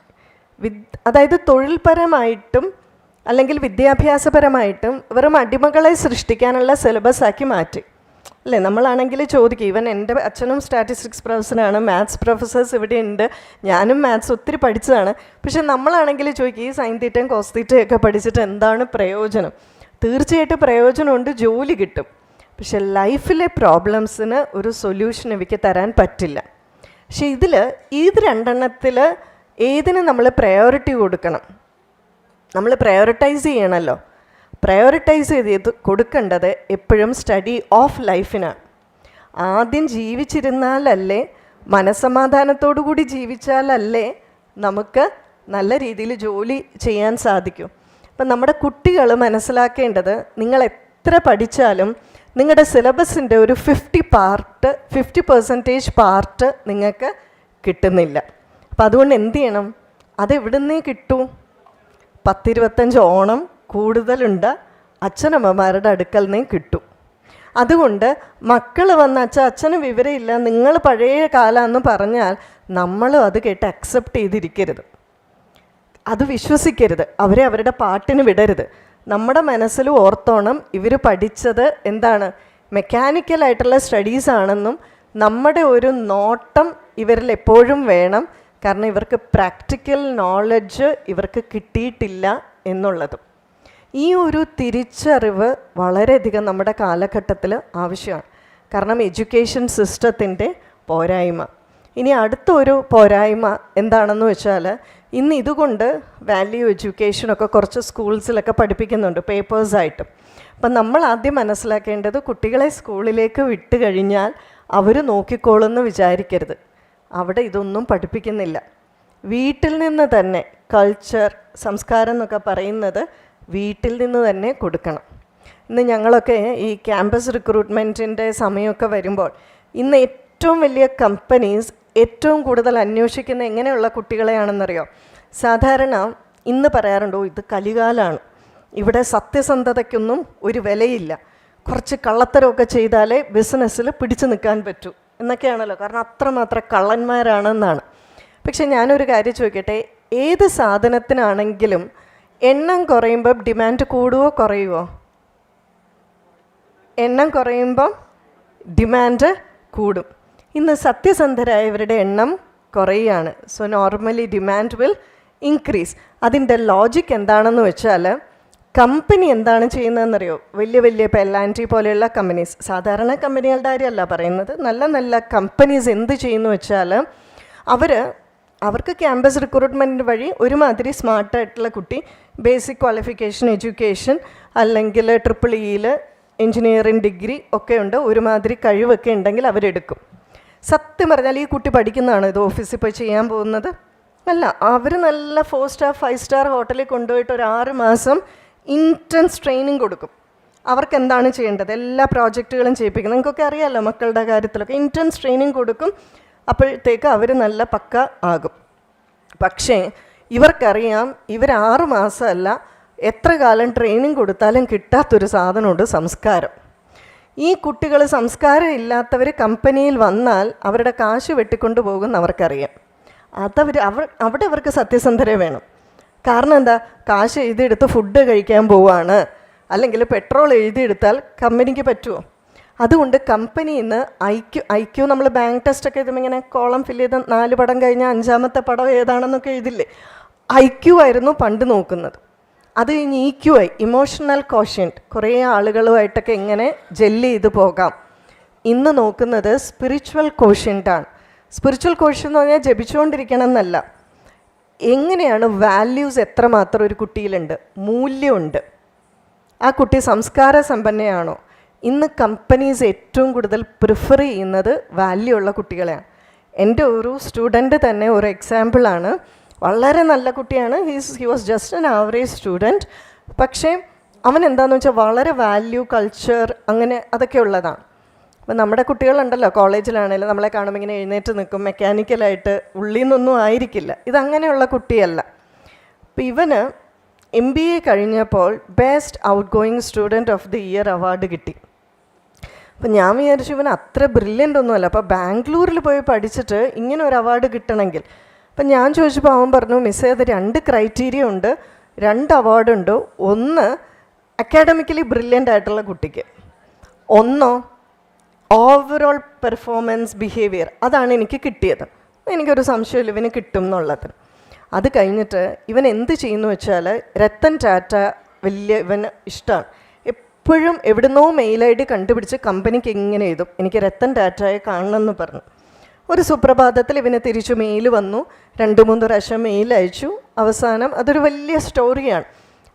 വിദ് അതായത് തൊഴിൽപരമായിട്ടും അല്ലെങ്കിൽ വിദ്യാഭ്യാസപരമായിട്ടും വെറും അടിമകളെ സൃഷ്ടിക്കാനുള്ള സിലബസ് ആക്കി മാറ്റി. അല്ലേ? നമ്മളാണെങ്കിൽ ചോദിക്കും ഇവൻ എന്റെ അച്ഛനും സ്റ്റാറ്റിസ്റ്റിക്സ് പ്രൊഫസറാണ് മാത്സ് പ്രൊഫസേഴ്സ് ഇവിടെ ഉണ്ട് ഞാനും മാത്സ് ഒത്തിരി പഠിച്ചതാണ്. പക്ഷെ നമ്മളാണെങ്കിൽ ചോദിക്കും ഈ സൈൻ തീറ്റയും കോസ് ഒക്കെ പഠിച്ചിട്ട് എന്താണ് പ്രയോജനം? തീർച്ചയായിട്ടും പ്രയോജനമുണ്ട് ജോലി കിട്ടും. പക്ഷെ ലൈഫിലെ പ്രോബ്ലംസിന് ഒരു സൊല്യൂഷൻ ഇവയ്ക്ക് തരാൻ പറ്റില്ല. പക്ഷെ ഇതിൽ ഇത് രണ്ടെണ്ണത്തിൽ ഏതിന് നമ്മൾ പ്രയോറിറ്റി കൊടുക്കണം? നമ്മൾ പ്രയോറിറ്റൈസ് ചെയ്യണമല്ലോ പ്രയോറിറ്റൈസ് ചെയ്ത് കൊടുക്കേണ്ടത് എപ്പോഴും സ്റ്റഡി ഓഫ് ലൈഫിനാണ് ആദ്യം ജീവിച്ചിരുന്നാലല്ലേ മനസമാധാനത്തോടു കൂടി ജീവിച്ചാലല്ലേ നമുക്ക് നല്ല രീതിയിൽ ജോലി ചെയ്യാൻ സാധിക്കും. അപ്പം നമ്മുടെ കുട്ടികൾ മനസ്സിലാക്കേണ്ടത് നിങ്ങൾ എത്ര പഠിച്ചാലും നിങ്ങളുടെ സിലബസിന്റെ ഒരു fifty part fifty percentage part നിങ്ങൾക്ക് കിട്ടുന്നില്ല. അപ്പം അതുകൊണ്ട് എന്ത് ചെയ്യണം? അത് എവിടുന്നേ കിട്ടൂ? പത്തിരുപത്തഞ്ച് ഓണം കൂടുതലുണ്ട്. അച്ഛനമ്മമാരുടെ അടുക്കൽ നിന്ന് കിട്ടും. അതുകൊണ്ട് മക്കൾ വന്ന അച്ഛ അച്ഛന് വിവരമില്ല നിങ്ങൾ പഴയ കാലമെന്ന് പറഞ്ഞാൽ നമ്മളും അത് കേട്ട് അക്സെപ്റ്റ് ചെയ്തിരിക്കരുത്. അത് വിശ്വസിക്കരുത്. അവരെ അവരുടെ പാട്ടിന് വിടരുത്. നമ്മുടെ മനസ്സിൽ ഓർത്തോണം ഇവർ പഠിച്ചത് എന്താണ്? മെക്കാനിക്കലായിട്ടുള്ള സ്റ്റഡീസ് ആണെന്നും നമ്മുടെ ഒരു നോട്ടം ഇവരിൽ എപ്പോഴും വേണം. കാരണം ഇവർക്ക് പ്രാക്ടിക്കൽ നോളജ് ഇവർക്ക് കിട്ടിയിട്ടില്ല എന്നുള്ളതും. ഈ ഒരു തിരിച്ചറിവ് വളരെയധികം നമ്മുടെ കാലഘട്ടത്തിൽ ആവശ്യമാണ്. കാരണം എഡ്യൂക്കേഷൻ സിസ്റ്റത്തിന്റെ പോരായ്മ. ഇനി അടുത്ത ഒരു പോരായ്മ എന്താണെന്ന് വെച്ചാൽ ഇന്ന് ഇതുകൊണ്ട് വാല്യൂ എഡ്യൂക്കേഷനൊക്കെ കുറച്ച് സ്കൂൾസിലൊക്കെ പഠിപ്പിക്കുന്നുണ്ട് പേപ്പേഴ്സായിട്ടും അപ്പം നമ്മൾ ആദ്യം മനസ്സിലാക്കേണ്ടത് കുട്ടികളെ സ്കൂളിലേക്ക് വിട്ട് കഴിഞ്ഞാൽ അവർ നോക്കിക്കോളുമെന്ന് വിചാരിക്കരുത്. അവിടെ ഇതൊന്നും പഠിപ്പിക്കുന്നില്ല. വീട്ടിൽ നിന്ന് തന്നെ കൾച്ചർ സംസ്കാരം എന്നൊക്കെ പറയുന്നത് വീട്ടിൽ നിന്ന് തന്നെ കൊടുക്കണം. ഇന്ന് ഞങ്ങളൊക്കെ ഈ ക്യാമ്പസ് റിക്രൂട്ട്മെന്റിന്റെ സമയമൊക്കെ വരുമ്പോൾ ഇന്ന് ഏറ്റവും വലിയ കമ്പനീസ് ഏറ്റവും കൂടുതൽ അന്വേഷിക്കുന്ന എങ്ങനെയുള്ള കുട്ടികളെയാണെന്നറിയോ? സാധാരണ ഇന്ന് പറയാറുണ്ടോ ഇത് കലികാലാണ്. ഇവിടെ സത്യസന്ധതയ്ക്കൊന്നും ഒരു വിലയില്ല. കുറച്ച് കള്ളത്തരമൊക്കെ ചെയ്താലേ ബിസിനസ്സിൽ പിടിച്ചു നിൽക്കാൻ പറ്റൂ. എന്നൊക്കെയാണല്ലോ. കാരണം അത്രമാത്രം കള്ളന്മാരാണെന്നാണ്. പക്ഷെ ഞാനൊരു കാര്യം ചോദിക്കട്ടെ? ഏത് സാധനത്തിനാണെങ്കിലും എണ്ണം കുറയുമ്പോൾ ഡിമാൻഡ് കൂടുവോ കുറയുവോ? എണ്ണം കുറയുമ്പം ഡിമാൻഡ് കൂടും. ഇന്ന് സത്യസന്ധരായവരുടെ എണ്ണം കുറയുകയാണ്. So normally demand will increase അതിന്റെ ലോജിക് എന്താണെന്ന് വെച്ചാൽ കമ്പനി എന്താണ് ചെയ്യുന്നതെന്നറിയോ? വലിയ വലിയ ഇപ്പോൾ എൽ ടി പോലെയുള്ള കമ്പനീസ്. സാധാരണ കമ്പനികളുടെ കാര്യമല്ല പറയുന്നത്. നല്ല നല്ല കമ്പനീസ് എന്ത് ചെയ്യുന്നു വെച്ചാൽ അവർ അവർക്ക് ക്യാമ്പസ് റിക്രൂട്ട്മെന്റ് വഴി ഒരുമാതിരി സ്മാർട്ടായിട്ടുള്ള കുട്ടി ബേസിക് ക്വാളിഫിക്കേഷൻ എഡ്യൂക്കേഷൻ അല്ലെങ്കിൽ ട്രിപ്പിൾ ഇയിൽ എൻജിനീയറിംഗ് ഡിഗ്രി ഒക്കെ ഉണ്ട്. ഒരുമാതിരി കഴിവൊക്കെ ഉണ്ടെങ്കിൽ അവരെടുക്കും. സത്യം പറഞ്ഞാൽ ഈ കുട്ടി പഠിക്കുന്നതാണ് ഇത്? ഓഫീസിൽ പോയി ചെയ്യാൻ പോകുന്നത്? അല്ല. അവർ നല്ല ഫോർ സ്റ്റാർ ഫൈവ് സ്റ്റാർ ഹോട്ടലിൽ കൊണ്ടുപോയിട്ട് ഒരു ആറ് മാസം ഇന്റൻസ് ട്രെയിനിങ് കൊടുക്കും. അവർക്ക് എന്താണ് ചെയ്യേണ്ടത്? എല്ലാ പ്രോജക്റ്റുകളും ചെയ്യിപ്പിക്കുന്നത് നിങ്ങൾക്കൊക്കെ അറിയാമല്ലോ മക്കളുടെ കാര്യത്തിലൊക്കെ. ഇന്റൻസ് ട്രെയിനിങ് കൊടുക്കും. അപ്പോഴത്തേക്ക് അവർ നല്ല പക്ക ആകും. പക്ഷേ ഇവർക്കറിയാം ഇവർ ആറ് മാസമല്ല എത്ര കാലം ട്രെയിനിങ് കൊടുത്താലും കിട്ടാത്തൊരു സാധനമുണ്ട് സംസ്കാരം. ഈ കുട്ടികൾ സംസ്കാരം ഇല്ലാത്തവർ കമ്പനിയിൽ വന്നാൽ അവരുടെ കാശ് വെട്ടിക്കൊണ്ടു പോകുമെന്ന് അവർക്കറിയാം. അതവർ അവർ അവിടെ അവർക്ക് സത്യസന്ധരെ വേണം. കാരണം എന്താ? കാശ് എഴുതിയെടുത്ത് ഫുഡ് കഴിക്കാൻ പോവുകയാണ് അല്ലെങ്കിൽ പെട്രോൾ എഴുതിയെടുത്താൽ കമ്പനിക്ക് പറ്റുമോ അതുകൊണ്ട് കമ്പനിയിൽ നിന്ന് ഐക്യു ഐക്യു നമ്മൾ ബാങ്ക് ടെസ്റ്റൊക്കെ എഴുതുമ്പോൾ ഇങ്ങനെ കോളം ഫില്ല് ചെയ്ത് നാല് പടം കഴിഞ്ഞാൽ അഞ്ചാമത്തെ പടം ഏതാണെന്നൊക്കെ എഴുതില്ലേ? ഐക്യു ആയിരുന്നു പണ്ട് നോക്കുന്നത്. അത് കഴിഞ്ഞ് E Q I emotional quotient കുറേ ആളുകളുമായിട്ടൊക്കെ എങ്ങനെ ജെല്ല് ചെയ്ത് പോകാം. ഇന്ന് നോക്കുന്നത് സ്പിരിച്വൽ കോഷ്യന്റാണ് സ്പിരിച്വൽ കോഷ്യൻ എന്ന് പറഞ്ഞാൽ ജപിച്ചുകൊണ്ടിരിക്കണം എന്നല്ല എങ്ങനെയാണ് വാല്യൂസ് എത്രമാത്രം ഒരു കുട്ടിയിലുണ്ട്? മൂല്യമുണ്ട്. ആ കുട്ടി സംസ്കാര സമ്പന്നയാണോ? ഇന്ന് കമ്പനീസ് ഏറ്റവും കൂടുതൽ പ്രിഫർ ചെയ്യുന്നത് വാല്യൂ ഉള്ള കുട്ടികളെയാണ്. എന്റെ ഒരു സ്റ്റുഡന്റ് തന്നെ ഒരു എക്സാമ്പിളാണ് വളരെ നല്ല കുട്ടിയാണ്. He's he was just an average student പക്ഷേ അവൻ എന്താണെന്ന് വെച്ചാൽ വളരെ വാല്യൂ കൾച്ചർ അങ്ങനെ അതൊക്കെ ഉള്ളതാണ്. അപ്പം നമ്മുടെ കുട്ടികളുണ്ടല്ലോ കോളേജിലാണെങ്കിലും നമ്മളെ കാണുമ്പോൾ ഇങ്ങനെ എഴുന്നേറ്റ് നിൽക്കും മെക്കാനിക്കലായിട്ട് ഉള്ളിൽ നിന്നൊന്നും ആയിരിക്കില്ല. ഇതങ്ങനെയുള്ള കുട്ടിയല്ല. അപ്പം ഇവന് എം ബി എ കഴിഞ്ഞപ്പോൾ best outgoing student of the year award കിട്ടി. അപ്പം ഞാൻ വിചാരിച്ചു ഇവൻ അത്ര ബ്രില്യന്റ് ഒന്നുമല്ല. അപ്പോൾ ബാംഗ്ലൂരിൽ പോയി പഠിച്ചിട്ട് ഇങ്ങനെ ഒരു അവാർഡ് കിട്ടണമെങ്കിൽ. അപ്പം ഞാൻ ചോദിച്ചപ്പോൾ അവൻ പറഞ്ഞു മിസ് അത് രണ്ട് ക്രൈറ്റീരിയ ഉണ്ട് രണ്ട് അവാർഡുണ്ട് ഒന്ന് അക്കാഡമിക്കലി ബ്രില്യന്റ് ആയിട്ടുള്ള കുട്ടിക്ക്. ഒന്നോ ഓവറോൾ പെർഫോമൻസ് ബിഹേവിയർ അതാണ് എനിക്ക് കിട്ടിയത്. എനിക്കൊരു സംശയമില്ല ഇവന് കിട്ടും എന്നുള്ളത് അത് കഴിഞ്ഞിട്ട് ഇവൻ എന്ത് ചെയ്യുന്നു വെച്ചാൽ രത്തൻ ടാറ്റ വലിയ ഇവന് ഇഷ്ടമാണ്. എപ്പോഴും എവിടുന്നോ മെയിൽ ഐ ഡി കണ്ടുപിടിച്ച് കമ്പനിക്ക് എങ്ങനെ എഴുതും. എനിക്ക് രത്തൻ ടാറ്റയെ കാണണമെന്ന് പറഞ്ഞു. ഒരു സുപ്രഭാതത്തിൽ ഇവനെ തിരിച്ചു മെയിൽ വന്നു. രണ്ട് മൂന്ന് പ്രാവശ്യം മെയിൽ അയച്ചു. അവസാനം അതൊരു വലിയ സ്റ്റോറിയാണ്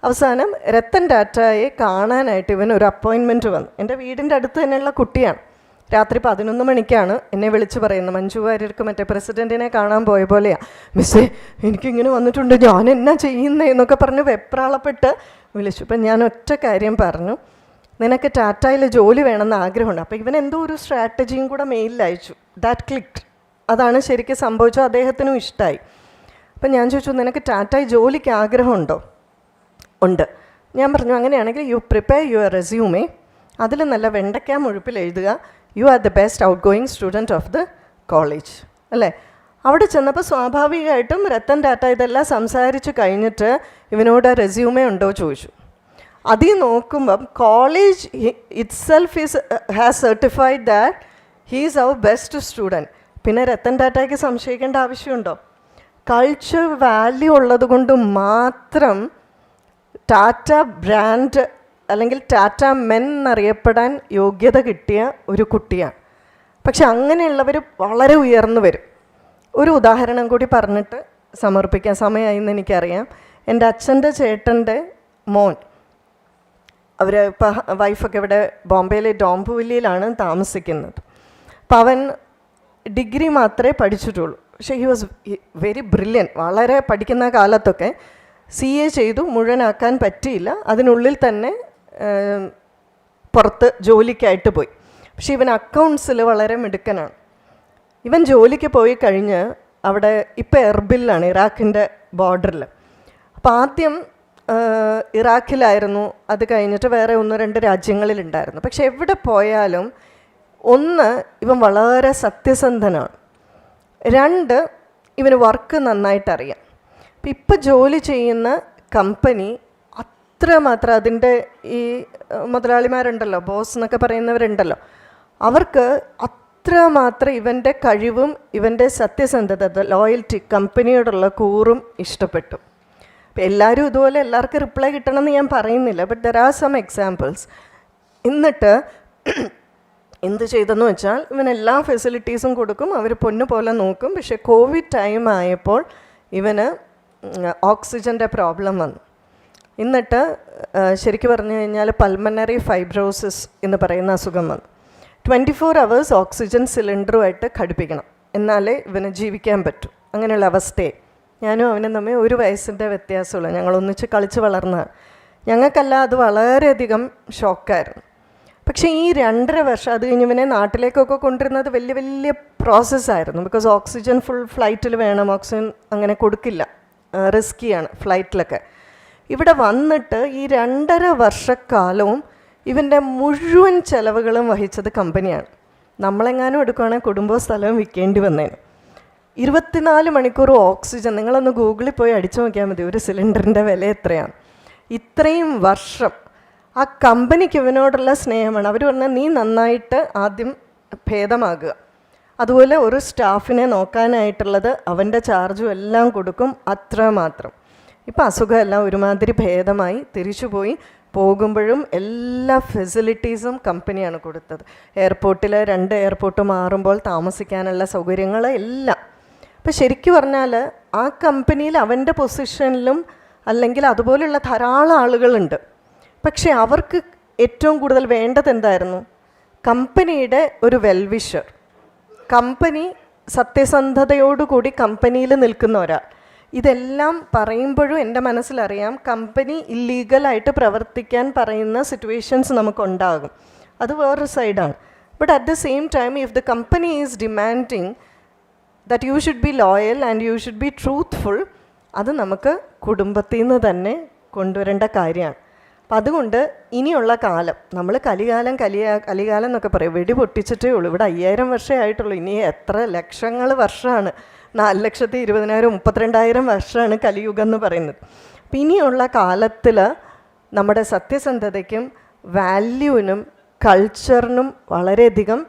അവസാനം രത്തൻ ടാറ്റയെ കാണാനായിട്ട് ഇവൻ ഒരു അപ്പോയിൻമെന്റ് വന്നു. എന്റെ വീടിന്റെ അടുത്ത് തന്നെയുള്ള കുട്ടിയാണ്. രാത്രി പതിനൊന്ന് മണിക്കാണ് എന്നെ വിളിച്ച് പറയുന്നത്. മഞ്ജു വാര്യർക്ക് മറ്റേ പ്രസിഡന്റിനെ കാണാൻ പോയ പോലെയാണ് മിസ്സേ എനിക്കിങ്ങനെ വന്നിട്ടുണ്ട്. ഞാൻ എന്നാ ചെയ്യുന്നേ എന്നൊക്കെ പറഞ്ഞ് വെപ്രാളപ്പെട്ട് വിളിച്ചു. അപ്പം ഞാൻ ഒറ്റ കാര്യം പറഞ്ഞു. നിനക്ക് ടാറ്റയിൽ ജോലി വേണമെന്ന് ആഗ്രഹമുണ്ട്. അപ്പോൾ ഇവൻ എന്തോ ഒരു സ്ട്രാറ്റജിയും കൂടെ മെയിലിൽ അയച്ചു. That click. അതാണ് ശരിക്കും സംഭവിച്ചത്. അദ്ദേഹത്തിനും ഇഷ്ടമായി അപ്പം ഞാൻ ചോദിച്ചു നിനക്ക് ടാറ്റായി ജോലിക്ക് ആഗ്രഹമുണ്ടോ? ഉണ്ട്. ഞാൻ പറഞ്ഞു അങ്ങനെയാണെങ്കിൽ യു പ്രിപ്പയർ യുവർ റെസ്യൂമേ. അതിൽ നല്ല വെണ്ടയ്ക്ക മുഴുപ്പിൽ എഴുതുക. You are the best outgoing student of the college അല്ലേ? അവിടെ ചെന്നപ്പോൾ സ്വാഭാവികമായിട്ടും രത്തൻ ടാറ്റ ഇതെല്ലാം സംസാരിച്ച് കഴിഞ്ഞിട്ട് ഇവനോട് റെസ്യൂമേ ഉണ്ടോ ചോദിച്ചു. അതിൽ നോക്കുമ്പം college itself is has certified that he's our best student പിന്നെ രത്തൻ ടാറ്റയ്ക്ക് സംശയിക്കേണ്ട ആവശ്യമുണ്ടോ? കൾച്ചർ വാല്യൂ ഉള്ളത് കൊണ്ട് മാത്രം ടാറ്റ ബ്രാൻഡ് അല്ലെങ്കിൽ ടാറ്റ മെൻ എന്നറിയപ്പെടാൻ യോഗ്യത കിട്ടിയ ഒരു കുട്ടിയാണ്. പക്ഷെ അങ്ങനെയുള്ളവർ വളരെ ഉയർന്നു വരും. ഒരു ഉദാഹരണം കൂടി പറഞ്ഞിട്ട് സമർപ്പിക്കാൻ സമയമായി എന്ന് എനിക്കറിയാം. എന്റെ അച്ഛന്റെ ചേട്ടന്റെ മോൻ. അവർ ഇപ്പം വൈഫൊക്കെ ഇവിടെ ബോംബെയിലെ ഡോംബുവില്ലിയിലാണ് താമസിക്കുന്നത്. അപ്പം അവൻ ഡിഗ്രി മാത്രമേ പഠിച്ചിട്ടുള്ളൂ. പക്ഷേ ഹി വാസ് വെരി ബ്രില്യൻ വളരെ പഠിക്കുന്ന കാലത്തൊക്കെ സി എ ചെയ്തു. മുഴുവനാക്കാൻ പറ്റിയില്ല. അതിനുള്ളിൽ തന്നെ പുറത്ത് ജോലിക്കായിട്ട് പോയി. പക്ഷേ ഇവൻ അക്കൗണ്ട്സിൽ വളരെ മിടുക്കനാണ്. ഇവൻ ജോലിക്ക് പോയി കഴിഞ്ഞ് അവിടെ ഇപ്പോൾ എർബിലാണ് ഇറാഖിന്റെ ബോർഡറിൽ അപ്പോൾ ആദ്യം ഇറാഖിലായിരുന്നു. അത് കഴിഞ്ഞിട്ട് വേറെ ഒന്ന് രണ്ട് രാജ്യങ്ങളിലുണ്ടായിരുന്നു. പക്ഷെ എവിടെ പോയാലും ഒന്ന് ഇവൻ വളരെ സത്യസന്ധനാണ്. രണ്ട് ഇവന് വർക്ക് നന്നായിട്ട് അറിയാം അപ്പം ഇപ്പം ജോലി ചെയ്യുന്ന കമ്പനി അത്രമാത്രം അതിന്റെ ഈ മുതലാളിമാരുണ്ടല്ലോ ബോസ് എന്നൊക്കെ പറയുന്നവരുണ്ടല്ലോ. അവർക്ക് അത്രമാത്രം ഇവന്റെ കഴിവും ഇവന്റെ സത്യസന്ധത ലോയൽറ്റി കമ്പനിയോടുള്ള കൂറും ഇഷ്ടപ്പെട്ടു. അപ്പം എല്ലാവരും ഇതുപോലെ എല്ലാവർക്കും റിപ്ലൈ കിട്ടണമെന്ന് ഞാൻ പറയുന്നില്ല but there are some examples എന്നിട്ട് എന്ത് ചെയ്തെന്ന് വെച്ചാൽ ഇവൻ എല്ലാ ഫെസിലിറ്റീസും കൊടുക്കും അവർ പൊന്നു പോലെ നോക്കും. പക്ഷേ കോവിഡ് ടൈം ആയപ്പോൾ ഇവന് ഓക്സിജന്റെ പ്രോബ്ലം വന്നു. എന്നിട്ട് ശരിക്ക് പറഞ്ഞു കഴിഞ്ഞാൽ പൾമനറി ഫൈബ്രോസിസ് എന്ന് പറയുന്ന അസുഖം വന്നു. ട്വന്റി ഫോർ അവേഴ്സ് ഓക്സിജൻ സിലിണ്ടറുമായിട്ട് ഘടിപ്പിക്കണം. എന്നാലേ ഇവന് ജീവിക്കാൻ പറ്റൂ. അങ്ങനെയുള്ള അവസ്ഥയെ. ഞാനും അവനും തമ്മിൽ ഒരു വയസ്സിന്റെ വ്യത്യാസമുള്ളൂ ഞങ്ങൾ ഒന്നിച്ച് കളിച്ച് വളർന്ന ഞങ്ങൾക്കല്ല അത് വളരെയധികം ഷോക്കായിരുന്നു. പക്ഷേ ഈ രണ്ടര വർഷം അത് കഴിഞ്ഞ് ഇവനെ നാട്ടിലേക്കൊക്കെ കൊണ്ടുവരുന്നത് വലിയ വലിയ പ്രോസസ്സായിരുന്നു ബിക്കോസ് ഓക്സിജൻ ഫുൾ ഫ്ലൈറ്റിൽ വേണം ഓക്സിജൻ അങ്ങനെ കൊടുക്കില്ല. റിസ്ക്കിയാണ് ഫ്ലൈറ്റിലൊക്കെ ഇവിടെ വന്നിട്ട് ഈ രണ്ടര വർഷക്കാലവും ഇവന്റെ മുഴുവൻ ചെലവുകളും വഹിച്ചത് കമ്പനിയാണ്. നമ്മളെങ്ങാനും എടുക്കുകയാണെങ്കിൽ കുടുംബവും സ്ഥലവും വിൽക്കേണ്ടി വന്നേന്. ഇരുപത്തിനാല് മണിക്കൂർ ഓക്സിജൻ നിങ്ങളൊന്ന് ഗൂഗിളിൽ പോയി അടിച്ചു നോക്കിയാൽ മതി ഒരു സിലിണ്ടറിന്റെ വില എത്രയാണ്. ഇത്രയും വർഷം ആ കമ്പനിക്ക് ഇവനോടുള്ള സ്നേഹമാണ്. അവർ പറഞ്ഞാൽ നീ നന്നായിട്ട് ആദ്യം ഭേദമാകുക. അതുപോലെ ഒരു സ്റ്റാഫിനെ നോക്കാനായിട്ടുള്ളത് അവന്റെ ചാർജും എല്ലാം കൊടുക്കും അത്രമാത്രം. ഇപ്പം അസുഖമെല്ലാം ഒരുമാതിരി ഭേദമായി തിരിച്ചുപോയി. പോകുമ്പോഴും എല്ലാ ഫെസിലിറ്റീസും കമ്പനിയാണ് കൊടുത്തത്. എയർപോർട്ടിൽ രണ്ട് എയർപോർട്ട് മാറുമ്പോൾ താമസിക്കാനുള്ള സൗകര്യങ്ങൾ എല്ലാം. അപ്പം ശരിക്കും പറഞ്ഞാൽ ആ കമ്പനിയിൽ അവന്റെ പൊസിഷനിലും അല്ലെങ്കിൽ അതുപോലെയുള്ള ധാരാളം ആളുകളുണ്ട്. പക്ഷേ അവർക്ക് ഏറ്റവും കൂടുതൽ വേണ്ടത് എന്തായിരുന്നു? കമ്പനിയുടെ ഒരു വെൽവിഷർ കമ്പനി സത്യസന്ധതയോടുകൂടി കമ്പനിയിൽ നിൽക്കുന്ന ഒരാൾ ഇതെല്ലാം പറയുമ്പോഴും എന്റെ മനസ്സിലറിയാം കമ്പനി ഇല്ലീഗലായിട്ട് പ്രവർത്തിക്കാൻ പറയുന്ന സിറ്റുവേഷൻസ് നമുക്കുണ്ടാകും. അത് വേറൊരു സൈഡാണ് but at the same time if the company is demanding that you should be loyal and you should be truthful അത് നമുക്ക് കുടുംബത്തിൽ നിന്ന് തന്നെ കൊണ്ടുവരേണ്ട കാര്യമാണ്. അപ്പം അതുകൊണ്ട് ഇനിയുള്ള കാലം നമ്മൾ കലികാലം കലിയ കലികാലം എന്നൊക്കെ പറയും വെടി പൊട്ടിച്ചിട്ടേ ഉള്ളൂ. ഇവിടെ അയ്യായിരം വർഷമേ ആയിട്ടുള്ളൂ. ഇനി എത്ര ലക്ഷങ്ങൾ വർഷമാണ് നാല് ലക്ഷത്തി ഇരുപതിനായിരം മുപ്പത്തിരണ്ടായിരം വർഷമാണ് കലിയുഗം എന്ന് പറയുന്നത്. പിന്നെയുള്ള കാലത്തിൽ നമ്മുടെ സത്യസന്ധതയ്ക്കും വാല്യൂവിനും കൾച്ചറിനും വളരെയധികം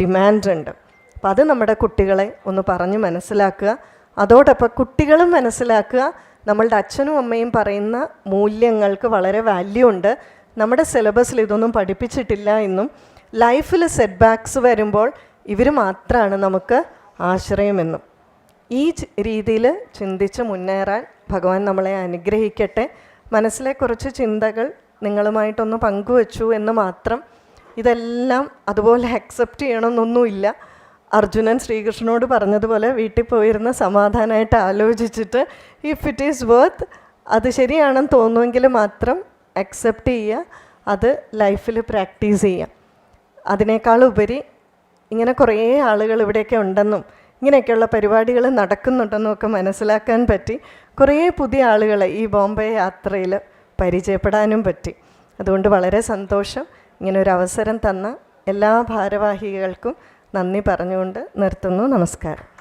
ഡിമാൻഡുണ്ട്. അപ്പം അത് നമ്മുടെ കുട്ടികളെ ഒന്ന് പറഞ്ഞ് മനസ്സിലാക്കുക. അതോടൊപ്പം കുട്ടികളും മനസ്സിലാക്കുക നമ്മളുടെ അച്ഛനും അമ്മയും പറയുന്ന മൂല്യങ്ങൾക്ക് വളരെ വാല്യൂ ഉണ്ട് നമ്മുടെ സിലബസിൽ ഇതൊന്നും പഠിപ്പിച്ചിട്ടില്ല എന്നും ലൈഫിൽ സെറ്റ് ബാക്ക്സ് വരുമ്പോൾ ഇവർ മാത്രമാണ് നമുക്ക് ആശ്രയമെന്നും. ഈ രീതിയിൽ ചിന്തിച്ച് മുന്നേറാൻ ഭഗവാൻ നമ്മളെ അനുഗ്രഹിക്കട്ടെ. മനസ്സിലെ കുറച്ച് ചിന്തകൾ നിങ്ങളുമായിട്ടൊന്ന് പങ്കുവച്ചു എന്ന് മാത്രം ഇതെല്ലാം അതുപോലെ അക്സെപ്റ്റ് ചെയ്യണമെന്നൊന്നുമില്ല. അർജുനൻ ശ്രീകൃഷ്ണനോട് പറഞ്ഞതുപോലെ വീട്ടിൽ പോയിരുന്ന സമാധാനമായിട്ട് ആലോചിച്ചിട്ട് ഇഫ് ഇറ്റ് ഈസ് വർത്ത് അത് ശരിയാണെന്ന് തോന്നുമെങ്കിൽ മാത്രം അക്സെപ്റ്റ് ചെയ്യുക. അത് ലൈഫിൽ പ്രാക്ടീസ് ചെയ്യുക. അതിനേക്കാളുപരി ഇങ്ങനെ കുറേ ആളുകൾ ഇവിടെയൊക്കെ ഉണ്ടെന്നും ഇങ്ങനെയൊക്കെയുള്ള പരിപാടികൾ നടക്കുന്നുണ്ടെന്നൊക്കെ മനസ്സിലാക്കാൻ പറ്റി. കുറേ പുതിയ ആളുകളെ ഈ ബോംബെ യാത്രയിൽ പരിചയപ്പെടാനും പറ്റി. അതുകൊണ്ട് വളരെ സന്തോഷം. ഇങ്ങനെ ഒരു അവസരം തന്ന എല്ലാ ഭാരവാഹികൾക്കും നന്ദി പറഞ്ഞുകൊണ്ട് നിർത്തുന്നു. നമസ്കാരം.